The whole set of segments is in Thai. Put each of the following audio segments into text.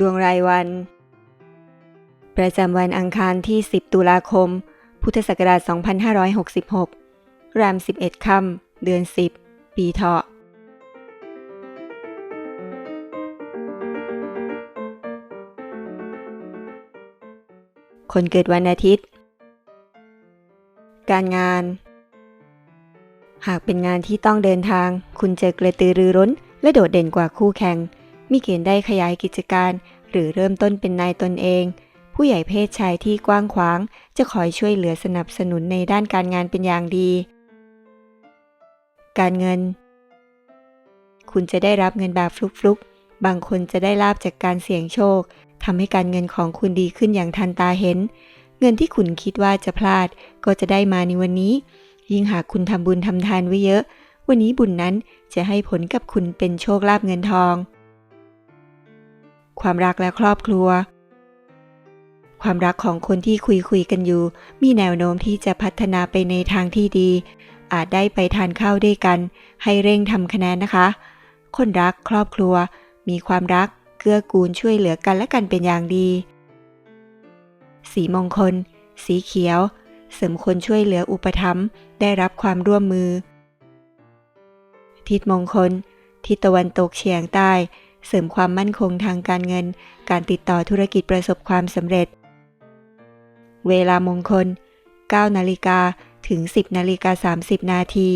ดวงรายวัน ประจำวันอังคารที่ 10 ตุลาคม พุทธศักราช 2566 ราม 11 ค่ำเดือน 10 ปีเถาะคนเกิดวันอาทิตย์ การงาน หากเป็นงานที่ต้องเดินทาง คุณจะกระตือรือร้น และโดดเด่นกว่าคู่แข่ง มีเกณฑ์ได้ขยายกิจการ หรือเริ่มต้นเป็นนายตนเอง ผู้ใหญ่เพศชายที่กว้างขวาง จะคอยช่วยเหลือสนับสนุนในด้านการงานเป็นอย่างดี การเงิน คุณจะได้รับเงินแบบฟลุกๆ บางคนจะได้ลาบจากการเสี่ยงโชคทำให้การเงินของคุณดีขึ้นอย่างทันตาเห็น เงินที่คุณคิดว่าจะพลาด ก็จะได้มาในวันนี้ ยิ่งหากคุณทำบุญทำทานไว้เยอะ วันนี้บุญนั้นจะให้ผลกับคุณเป็นโชคลาภเงินทอง ความรักและครอบครัว ความรักของคนที่คุยคุยกันอยู่ มีแนวโน้มที่จะพัฒนาไปในทางที่ดี อาจได้ไปทานข้าวด้วยกัน ให้เร่งทำคะแนนนะคะ คนรักครอบครัว มีความรักเกื้อกูลช่วยเหลือกันและกันเป็นอย่างดี สีมงคล สีเขียว เสริมคนช่วยเหลืออุปถัมภ์ได้รับความร่วมมือ ทิศมงคล ทิศตะวันตกเฉียงใต้ เสริมความมั่นคงทางการเงิน การติดต่อธุรกิจประสบความสำเร็จ เวลามงคล 9 นาฬิกาถึง 10 นาฬิกา 30 นาที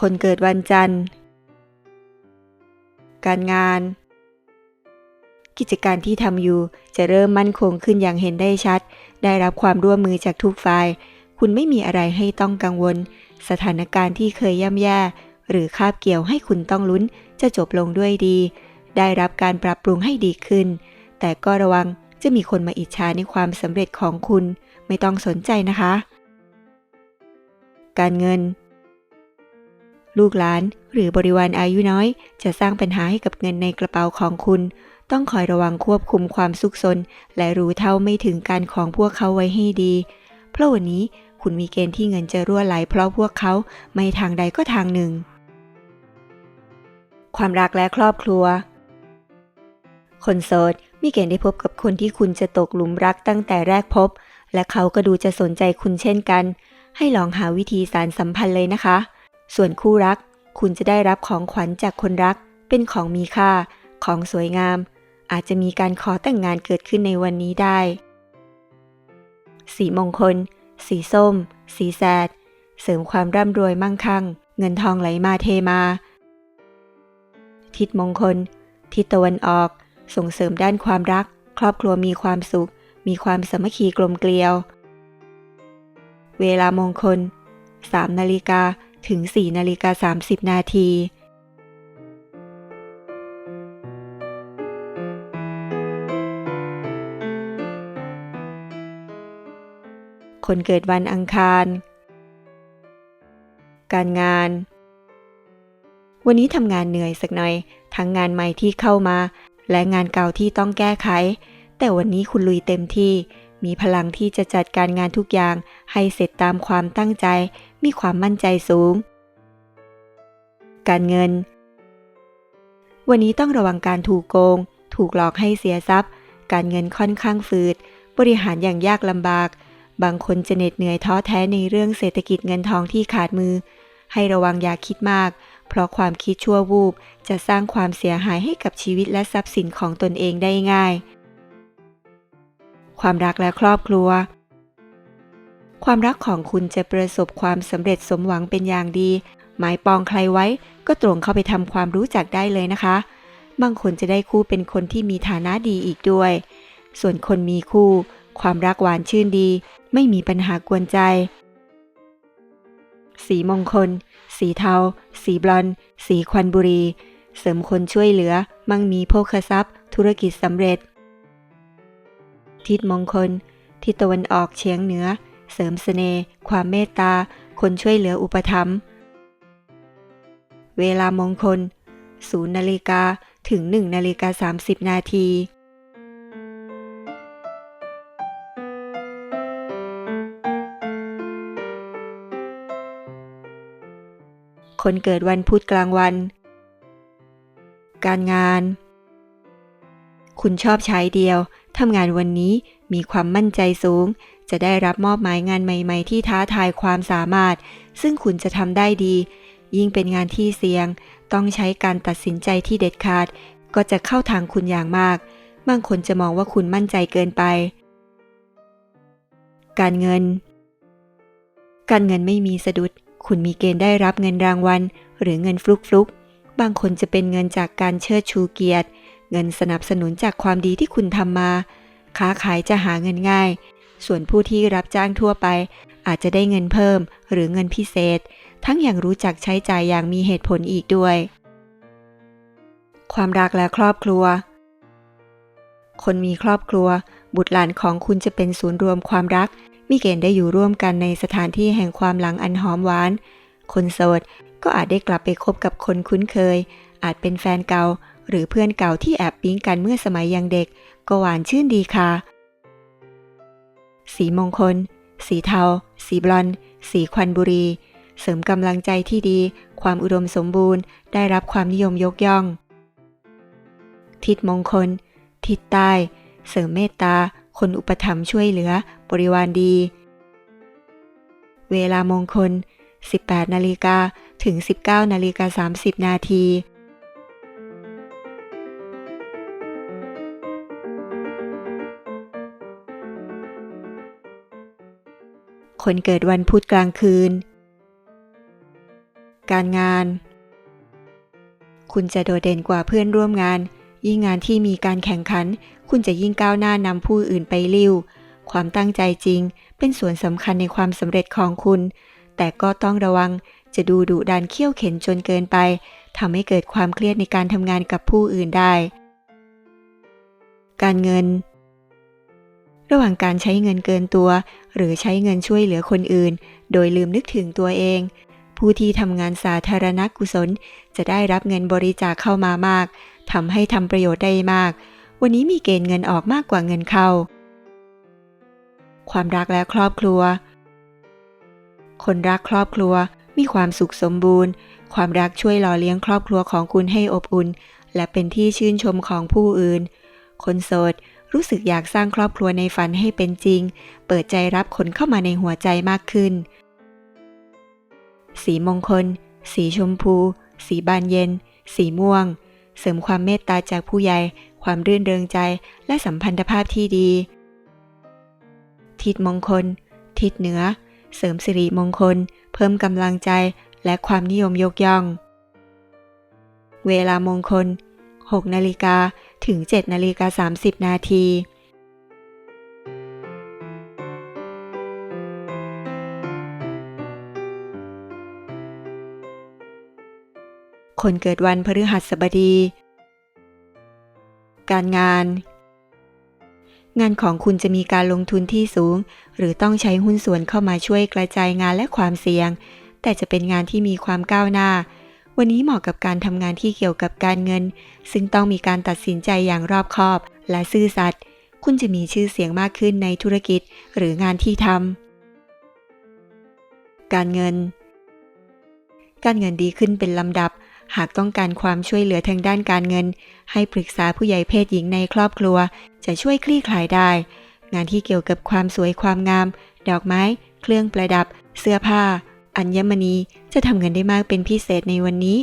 คนเกิดวันจันทร์ การงาน กิจการที่ทำอยู่ จะเริ่มมั่นคงขึ้นอย่างเห็นได้ชัด ได้รับความร่วมมือจากทุกฝ่าย คุณไม่มีอะไรให้ต้องกังวล สถานการณ์ที่เคยย่ำแย่ หรือคาบเกี่ยวให้คุณต้องลุ้น จะจบลงด้วยดี ได้รับการปรับปรุงให้ดีขึ้น แต่ก็ระวังจะมีคนมาอิจฉาในความสำเร็จของคุณ ไม่ต้องสนใจนะคะ การเงิน ลูกหลานหรือบริวารอายุน้อย จะสร้างปัญหาให้กับเงินในกระเป๋าของคุณ ต้องคอยระวังควบคุมความซุกซนและรู้เท่าไม่ถึงการของพวกเขาไว้ให้ดี เพราะวันนี้คุณมีเกณฑ์ที่เงินจะรั่วไหล เพราะพวกเขาไม่ทางใดก็ทางหนึ่ง ความรักและครอบครัว คนโสดมีเกณฑ์ได้พบกับคนที่คุณจะตกหลุมรักตั้งแต่แรกพบ และเขาก็ดูจะสนใจคุณเช่นกัน ให้ลองหาวิธีสารสัมพันธ์เลยนะคะ ส่วนคู่รัก คุณจะได้รับของขวัญจากคนรัก เป็นของมีค่า ของสวยงาม อาจจะมีการขอแต่งงานเกิดขึ้นในวันนี้ได้ สีมงคล สีส้ม สีแสด เสริมความร่ำรวยมั่งคั่ง เงินทองไหลมาเทมา ทิศมงคล ทิศตะวันออก ส่งเสริมด้านความรัก ครอบครัวมีความสุข มีความสามัคคีกลมเกลียว เวลามงคล 3 นาฬิกาถึง 4 นาฬิกา 30 นาที คนเกิดวันอังคาร การงาน วันนี้ทำงานเหนื่อยสักหน่อย ทั้งงานใหม่ที่เข้ามา และงานเก่าที่ต้องแก้ไข แต่วันนี้คุณลุยเต็มที่ มีพลังที่จะจัดการงานทุกอย่างให้เสร็จตามความตั้งใจ มีความมั่นใจสูง การเงิน วันนี้ต้องระวังการถูกโกง ถูกหลอกให้เสียทรัพย์ การเงินค่อนข้างฝืดบริหารอย่างยากลำบาก บางคนจะเหน็ดเหนื่อยท้อแท้ในเรื่องเศรษฐกิจเงินทองที่ขาดมือ ให้ระวังอย่าคิดมาก เพราะความคิดชั่ววูบจะสร้างความเสียหายให้กับชีวิตและทรัพย์สินของตนเองได้ง่าย ความรักและครอบครัว ความรักของคุณจะประสบความสำเร็จสมหวังเป็นอย่างดี หมายปองใครไว้ก็ตรงเข้าไปทำความรู้จักได้เลยนะคะ บางคนจะได้คู่เป็นคนที่มีฐานะดีอีกด้วย ส่วนคนมีคู่ ความรักหวานชื่นดี ไม่มีปัญหากวนใจ สีมงคล สีเทา สีบลอน สีควันบุรี เสริมคนช่วยเหลือ มั่งมีโภคทรัพย์ ธุรกิจสำเร็จ ทิศมงคล ทิศตะวันออกเฉียงเหนือ เสริมสเสน่ห์ความเมตตา คนช่วยเหลืออุปถัมภ์เวลามงคล 0 นาฬิกาถึง 1 นาฬิกา 30 นาที คนเกิดวันพุธกลางวัน การงาน คุณชอบใช้เดียวทำงานวันนี้มีความมั่นใจสูง จะได้รับมอบหมายงานใหม่ ๆ ที่ท้าทายความสามารถ ซึ่งคุณจะทำได้ดี ยิ่งเป็นงานที่เสี่ยง ต้องใช้การตัดสินใจที่เด็ดขาด ก็จะเข้าทางคุณอย่างมาก บางคนจะมองว่าคุณมั่นใจเกินไป การเงิน การเงินไม่มีสะดุด คุณมีเกณฑ์ได้รับเงินรางวัล หรือเงินฟลุกฟลุกๆ บางคนจะเป็นเงินจากการเชิดชูเกียรติ เงินสนับสนุนจากความดีที่คุณทำมา ค้าขายจะหาเงินง่าย ส่วนผู้ที่รับจ้างทั่วไป อาจจะได้เงินเพิ่ม หรือเงินพิเศษ ทั้งอย่างรู้จักใช้จ่ายอย่างมีเหตุผลอีกด้วย ความรักและครอบครัว คนมีครอบครัว บุตรหลานของคุณจะเป็นศูนย์รวมความรัก มีเกณฑ์ได้อยู่ร่วมกันในสถานที่แห่งความหลังอันหอมหวาน คนโสดก็อาจได้กลับไปคบกับคนคุ้นเคย อาจเป็นแฟนเก่า หรือเพื่อนเก่าที่แอบปิ๊งกันเมื่อสมัยยังเด็ก ก็หวานชื่นดีค่ะ สีมงคล สีเทา สีบลอนสีควันบุรี เสริมกำลังใจที่ดี ความอุดมสมบูรณ์ ได้รับความนิยมยกย่อง ทิศมงคล ทิศใต้ เสริมเมตตา คนอุปถัมภ์ช่วยเหลือบริวารดี เวลามงคล 18 นาฬิกาถึง 19 นาฬิกา 30 นาทีคนเกิดวันพุธกลางคืน การงาน คุณจะโดดเด่นกว่าเพื่อนร่วมงาน ยิ่งงานที่มีการแข่งขัน คุณจะยิ่งก้าวหน้านำผู้อื่นไปลิ้ว ความตั้งใจจริง เป็นส่วนสำคัญในความสำเร็จของคุณ แต่ก็ต้องระวังจะดูดุดันเขี้ยวเข็นจนเกินไปทำให้เกิดความเครียดในการทำงานกับผู้อื่นได้ การเงิน ระหว่างการใช้เงินเกินตัว หรือใช้เงินช่วยเหลือคนอื่น โดยลืมนึกถึงตัวเอง ผู้ที่ทำงานสาธารณกุศล จะได้รับเงินบริจาคเข้ามามากทำให้ทำประโยชน์ได้มาก วันนี้มีเกณฑ์เงินออกมากกว่าเงินเข้า ความรักและครอบครัว คนรักครอบครัวมีความสุขสมบูรณ์ ความรักช่วยหล่อเลี้ยงครอบครัวของคุณให้อบอุ่น และเป็นที่ชื่นชมของผู้อื่น คนโสดรู้สึกอยากสร้างครอบครัวในฝันให้เป็นจริง เปิดใจรับคนเข้ามาในหัวใจมากขึ้น สีมงคล สีชมพู สีบานเย็น สีม่วง เสริมความเมตตาจากผู้ใหญ่ ความรื่นเริงใจ และสัมพันธภาพที่ดี ทิศมงคล ทิศเหนือ เสริมสิริมงคล เพิ่มกำลังใจ และความนิยมยกย่อง เวลามงคล 6 นาฬิกาถึง 7 นาฬิกา 30 นาที คนเกิดวันพฤหัสบดี การงาน งานของคุณจะมีการลงทุนที่สูง หรือต้องใช้หุ้นส่วนเข้ามาช่วยกระจายงานและความเสี่ยง แต่จะเป็นงานที่มีความก้าวหน้า วันนี้เหมาะกับการทำงานที่เกี่ยวกับการเงิน ซึ่งต้องมีการตัดสินใจอย่างรอบคอบและซื่อสัตย์คุณจะมีชื่อเสียงมากขึ้นในธุรกิจหรืองานที่ทำการเงิน การเงินดีขึ้นเป็นลำดับ หากต้องการความช่วยเหลือทางด้านการเงิน ให้ปรึกษาผู้ใหญ่เพศหญิงในครอบครัว จะช่วยคลี่คลายได้ งานที่เกี่ยวกับความสวยความงาม ดอกไม้ เครื่องประดับ เสื้อผ้า อัญมณี จะทำเงินได้มากเป็นพิเศษในวันนี้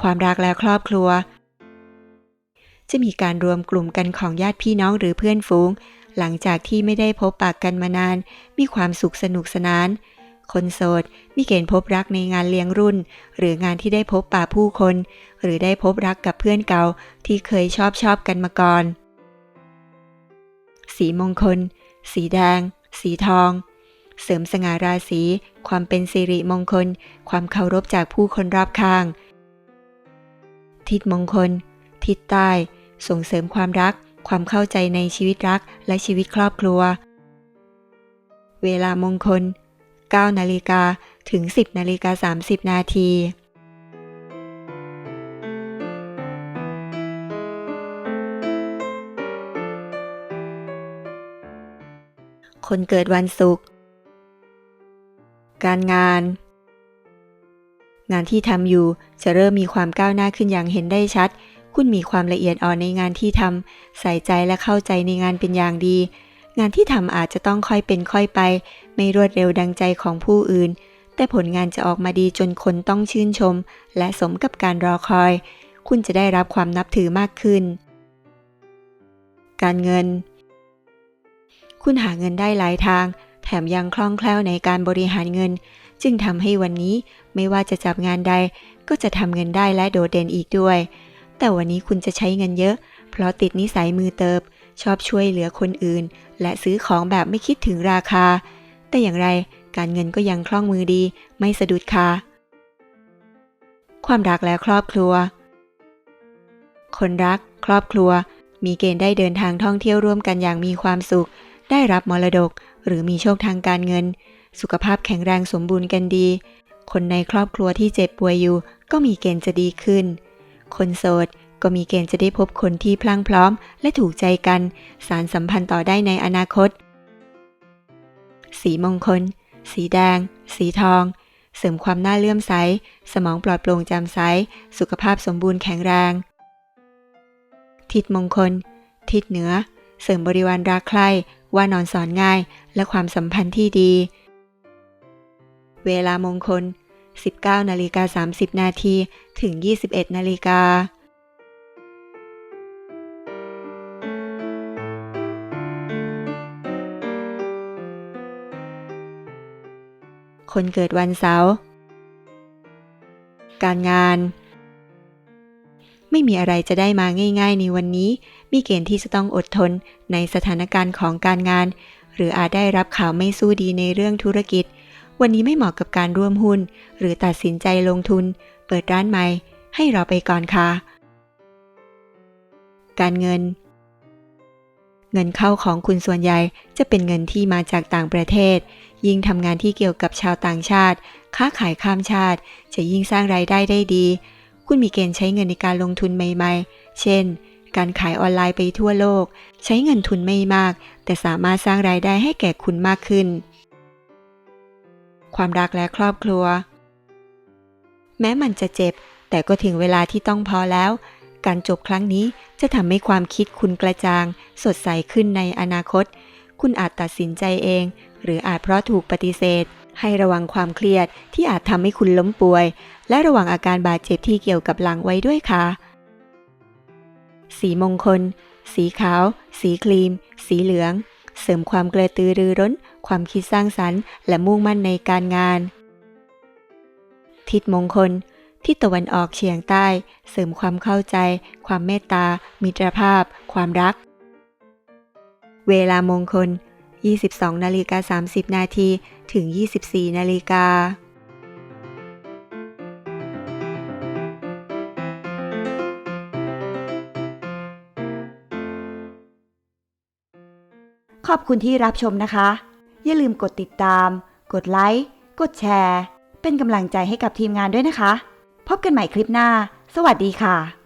ความรักและครอบครัว จะมีการรวมกลุ่มกันของญาติพี่น้องหรือเพื่อนฝูง หลังจากที่ไม่ได้พบปากกันมานาน มีความสุขสนุกสนาน คนโสดมีเกณฑ์พบรักในงานเลี้ยงรุ่น หรืองานที่ได้พบปะผู้คน หรือได้พบรักกับเพื่อนเก่าที่เคยชอบชอบกันมาก่อน สีมงคล สีแดง สีทอง เสริมสง่าราศี ความเป็นสิริมงคล ความเคารพจากผู้คนรอบข้าง ทิศมงคล ทิศใต้ ส่งเสริมความรัก ความเข้าใจในชีวิตรักและชีวิตครอบครัว เวลามงคล 9 นาฬิกาถึง 10 นาฬิกา 30 นาที คนเกิดวันศุกร์ การงาน งานที่ทำอยู่จะเริ่มมีความก้าวหน้าขึ้นอย่างเห็นได้ชัด คุณมีความละเอียดอ่อนในงานที่ทำ ใส่ใจและเข้าใจในงานเป็นอย่างดี งานที่ทำอาจจะต้องค่อยเป็นค่อยไป ไม่รวดเร็วดังใจของผู้อื่น แต่ผลงานจะออกมาดีจนคนต้องชื่นชม และสมกับการรอคอย คุณจะได้รับความนับถือมากขึ้น การเงิน คุณหาเงินได้หลายทาง แถมยังคล่องแคล่วในการบริหารเงิน จึงทำให้วันนี้ไม่ว่าจะจับงานใด ก็จะทำเงินได้และโดดเด่นอีกด้วย แต่วันนี้คุณจะใช้เงินเยอะ เพราะติดนิสัยมือเติบ ชอบช่วยเหลือคนอื่น และซื้อของแบบไม่คิดถึงราคา แต่อย่างไรการเงินก็ยังคล่องมือดี ไม่สะดุดคาความรักและครอบครัว คนรัก ครอบครัว มีเกณฑ์ได้เดินทางท่องเที่ยวร่วมกันอย่างมีความสุข ได้รับมรดก หรือมีโชคทางการเงิน สุขภาพแข็งแรงสมบูรณ์กันดี คนในครอบครัวที่เจ็บป่วยอยู่ ก็มีเกณฑ์จะดีขึ้น คนโสด ก็มีเกณฑ์จะได้พบคนที่พลั่งพร้อม และถูกใจกัน สารสัมพันธ์ต่อได้ในอนาคต สีมงคล สีแดง สีทอง เสริมความน่าเลื่อมใส สมองปลอดโปร่งแจ่มใส สุขภาพสมบูรณ์แข็งแรง ทิศมงคล ทิศเหนือ เสริมบริวารรักใคร่ว่านอนสอนง่าย และความสัมพันธ์ที่ดี เวลามงคล 19นาฬิกา30 นาที ถึง 21นาฬิกา คนเกิดวันเสาร์การงาน ไม่มีอะไรจะได้มาง่าย ๆ ในวันนี้ มีเกณฑ์ที่จะต้องอดทนในสถานการณ์ของการงาน หรืออาจได้รับข่าวไม่สู้ดีในเรื่องธุรกิจ วันนี้ไม่เหมาะกับการร่วมหุ้น หรือตัดสินใจลงทุน เปิดร้านใหม่ ให้เรอไปก่อนค่ะ การเงิน เงินเข้าของคุณส่วนใหญ่จะเป็นเงินที่มาจากต่างประเทศ ยิ่งทำงานที่เกี่ยวกับชาวต่างชาติ ค้าขายข้ามชาติ จะยิ่งสร้างรายได้ได้ดี คุณมีเกณฑ์ใช้เงินในการลงทุนใหม่ๆ เช่น การขายออนไลน์ไปทั่วโลก ใช้เงินทุนไม่มาก แต่สามารถสร้างรายได้ให้แก่คุณมากขึ้น ความรักและครอบครัว แม้มันจะเจ็บ แต่ก็ถึงเวลาที่ต้องพอแล้วการจบครั้งนี้จะทำให้ความคิดคุณกระจ่าง สดใสขึ้นในอนาคต คุณอาจตัดสินใจเอง หรืออาจเพราะถูกปฏิเสธ ให้ระวังความเครียดที่อาจทำให้คุณล้มป่วย และระวังอาการบาดเจ็บที่เกี่ยวกับหลังไว้ด้วยค่ะ สีมงคล สีขาว สีครีม สีเหลือง เสริมความกระตือรือร้น ความคิดสร้างสรรค์ และมุ่งมั่นในการงาน ทิศมงคลทิศตะวันออกเฉียงใต้ เสริมความเข้าใจ ความเมตตา มิตรภาพ ความรัก เวลามงคล 22นาฬิกา30 นาทีถึง 24นาฬิกาขอบคุณที่รับชมนะคะ อย่าลืมกดติดตาม กดไลค์ กดแชร์ เป็นกำลังใจให้กับทีมงานด้วยนะคะ พบกันใหม่คลิปหน้า สวัสดีค่ะ